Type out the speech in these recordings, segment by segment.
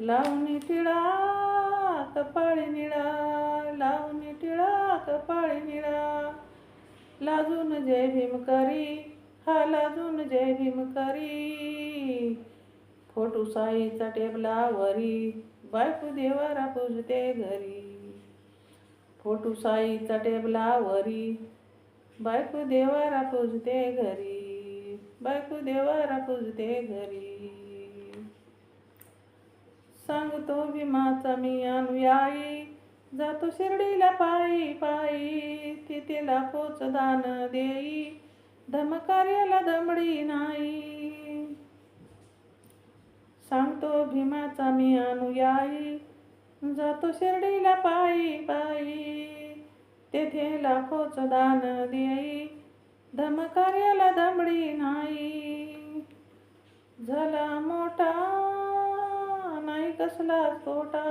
लावणी टिळा कपाळी निळा लावणी टिळा कपाळी निळा. लाजून जय भीम करी हा लाजून जय भीम करी. फोटू साईचा टेबलावरी बायको देवारा पूजते घरी. फोटू साईचा टेबलावरी बायको देवारा पूजते घरी. बायको देवारा पूजते घरी. सांगतो भीमाचा मी अनुयायी. जातो शिर्डीला पायी पायी तिथे पोच दान देई. धमकार्याला दमडी नाही. सांगतो भीमाचा मी अनुयायी. जातो शिर्डीला पायी पायी तेथे लाखोच दान देई. धमकार्याला दमडी नाही. झाला मोठा नाही कसला तोटा.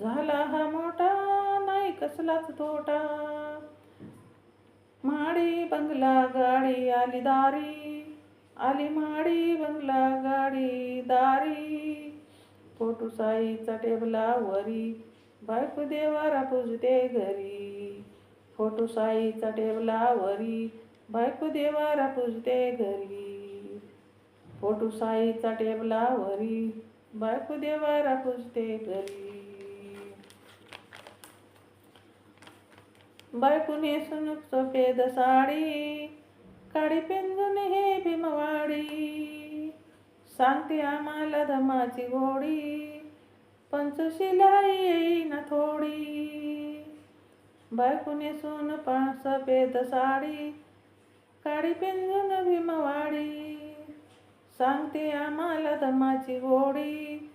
झाला हा मोठा नाही कसलाच तोटा. माडी बंगला गाडी आली दारी. आली माडी बंगला गाडी दारी. फोटू साईचा टेबलावरी बायको देवारा पूजते घरी. फोटू साईचा टेबलावरी बायको देवारा पूजते घरी. फोटू साईचा टेबलावरी बापू देवारा पुजते घरी. बायकुने नेसून सफेद साडी काडी पेंजून हे भीमवाडी. सांगते आम्हाला धमाची गोडी पंचशिलाई येईना थोडी. बायकुने सुन पण सफेद साडी काडी पेंजून भीमवाडी सांगते आम्हाला धमाची गोडी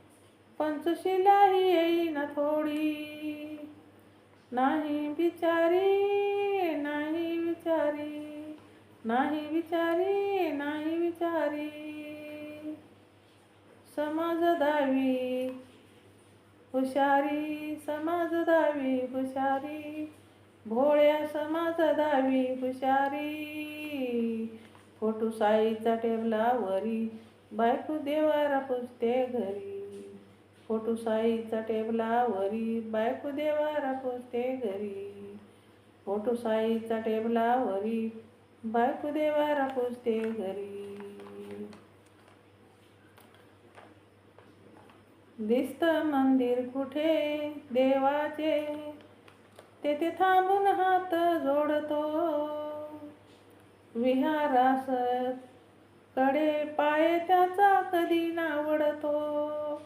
पंचशिलाई येईना थोडी. नाही बिचारी नाही विचारी नाही विचारी नाही विचारी समाज दावी हुशारी. समाज दावी हुशारी. भोळ्या समाज दावी हुशारी. फोटो साईचा टेबलावरी बायको देवारा पुजते घरी. फोटो साईचा टेबलावरी बायको देवारा पुजते घरी. फोटो साईचा टेबलावरी बायको देवारा पुजते घरी. दिसत मंदिर कुठे? देवाचे. तेथे थांबून हात जोडतो. विहारासकडे पाय त्याचा कधी नावडतो.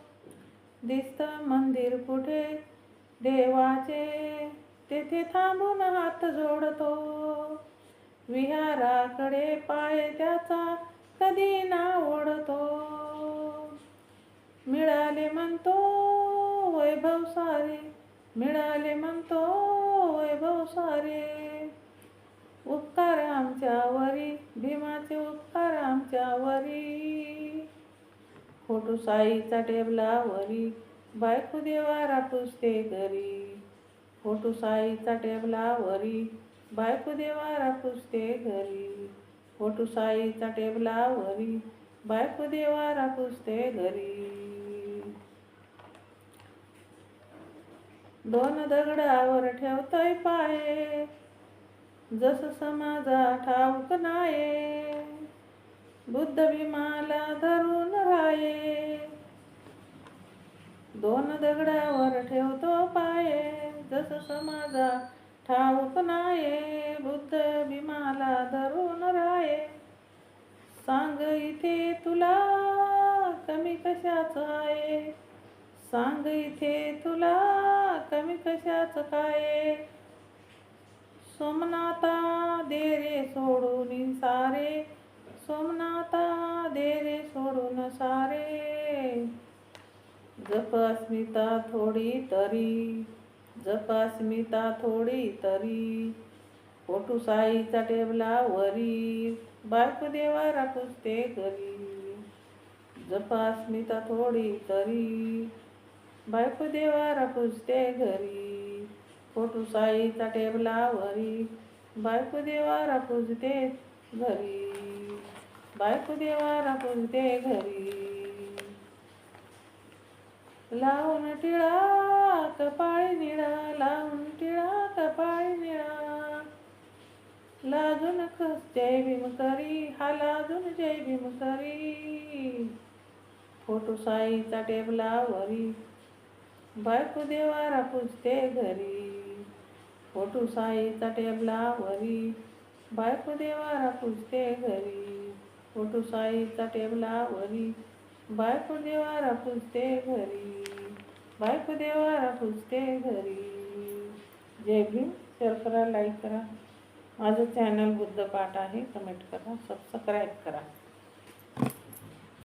दिसत मंदिर कुठे? देवाचे. तेथे थांबून हात जोडतो. विहाराकडे पाय त्याचा कधी ना मिळाले म्हणतो वैभव सारे. मिळाले म्हणतो वैभव सारे. उपकार आमच्या फोटो साईचा टेबलावरी बायको देवा पुजते घरी. फोटो साईचा टेबलावरी बायको देवा पुजते घरी. फोटो साईचा टेबलावरी बायको देवा पुजते घरी. दोन दगडावर ठेवतोय पाये. जस समाजा ठाऊक नाये. बुद्ध भीमाला धरून राये. दोन दगडावर ठेवतो पाये जस समाजा ठाऊक नाये. बुद्ध भीमाला धरून राये. सांग इथे तुला कमी कशाच आहे सांग इथे तुला कमी कशाच काय. सोमनाथा देरे सोडून सारे सोमनाथा दे रे सोडून सारे. जपास्मिता थोडी तरी जपास्मिता थोडी तरी. पोटू साईचा टेबलावरी बायको देवारा पुजते घरी. जपास्मिता थोडी तरी बायको देवारा ते घरी. पोटू साईचा टेबलावरी बायको देवारा पूजते घरी. बायको देवारा पूजते घरी. लावून टिळा कपाळी निळा लावून टिळा कपाळी निळा. लाजून खस जय भीम करी हा लाजून जय भीम करी फोटो साईचा टेबलावरी बायको देवारा पुजते घरी. फोटो साईचा टेबलावरी बायको देवारा पुजते घरी. फोटो साईचा टेबलावरी बायको देवारा पुजते घरी. बायको देवारा पुजते घरी. जय भीम शेअर करा लाईक करा. माझं चॅनल बुद्ध पाठ आहे कमेंट करा सबस्क्राईब करा.